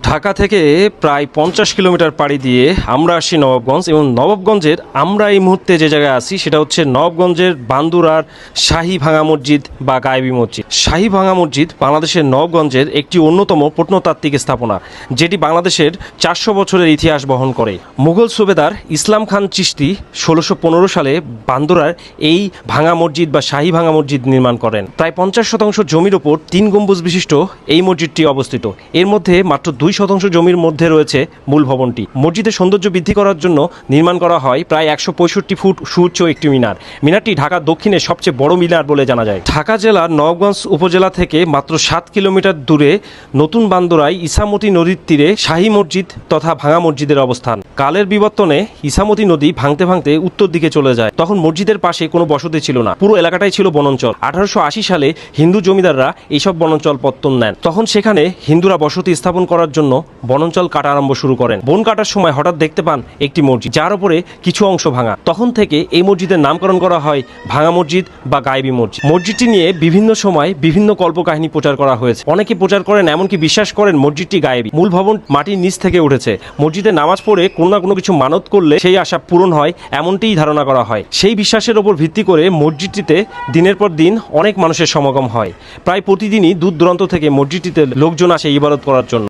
ঢাকা থেকে প্রায় পঞ্চাশ কিলোমিটার পাড়ি দিয়ে আমরা আসি নবাবগঞ্জ এবং নবাবগঞ্জের আমরা এই মুহূর্তে যে জায়গায় আছি সেটা হচ্ছে নবাবগঞ্জের বান্দুরার শাহী ভাঙা মসজিদ বা গায়েবী মসজিদ। শাহী ভাঙা মসজিদ বাংলাদেশের নবাবগঞ্জের একটি অন্যতম প্রত্নতাত্ত্বিক স্থাপনা, যেটি বাংলাদেশের চারশো বছরের ইতিহাস বহন করে। মুঘল সুবেদার ইসলাম খান চিশতি ষোলোশো পনেরো সালে বান্দুরার এই ভাঙা মসজিদ বা শাহী ভাঙা মসজিদ নির্মাণ করেন। প্রায় পঞ্চাশ শতাংশ জমির ওপর তিন গম্বুজ বিশিষ্ট এই মসজিদটি অবস্থিত। এর মধ্যে মাত্র দুই শতাংশ জমির মধ্যে রয়েছে মূল ভবনটি। মসজিদের সৌন্দর্য বৃদ্ধি করার জন্য নির্মাণ করা হয় প্রায় একশো পঁয়ষট্টি ফুট সুউচ্চ একটি মিনার। মিনারটি ঢাকা দক্ষিণে সবচেয়ে বড় মিনার বলে জানা যায়। ঢাকা জেলার নবগঞ্জ উপজেলা থেকে মাত্র সাত কিলোমিটার দূরে নতুন বান্দরায় ইসামতি নদীর তীরে শাহী মসজিদ তথা ভাঙা মসজিদের অবস্থান। কালের বিবর্তনে ইসামতি নদী ভাঙতে ভাঙতে উত্তর দিকে চলে যায়। তখন মসজিদের পাশে কোনো বসতি ছিল না। পুরো এলাকাটাই ছিল বনাঞ্চল। আঠারোশো সালে হিন্দু জমিদাররা এইসব বনাঞ্চল পত্তন নেন। তখন সেখানে হিন্দুরা বসতি স্থাপন করার জন্য বনাঞ্চল কাটা আরম্ভ শুরু করেন। বন কাটার সময় হঠাৎ দেখতে পান একটি মসজিদ, যার উপরে কিছু অংশ ভাঙা। তখন থেকে এই মসজিদের নামকরণ করা হয় ভাঙা মসজিদ বা গায়েবী মসজিদ। মসজিদটি নিয়ে বিভিন্ন সময় বিভিন্ন কল্পকাহিনী প্রচার করা হয়েছে। অনেকে প্রচার করেন, এমনকি বিশ্বাস করেন মসজিদটি গায়েবী। মূল ভবন মাটির নিচ থেকে উঠেছে। মসজিদে নামাজ পড়ে কোনো না কোনো কিছু মানত করলে সেই আশা পূরণ হয়, এমনটিই ধারণা করা হয়। সেই বিশ্বাসের ওপর ভিত্তি করে মসজিদটিতে দিনের পর দিন অনেক মানুষের সমাগম হয়। প্রায় প্রতিদিনই দূর দূরান্ত থেকে মসজিদটিতে লোকজন আসে ইবাদত করার জন্য।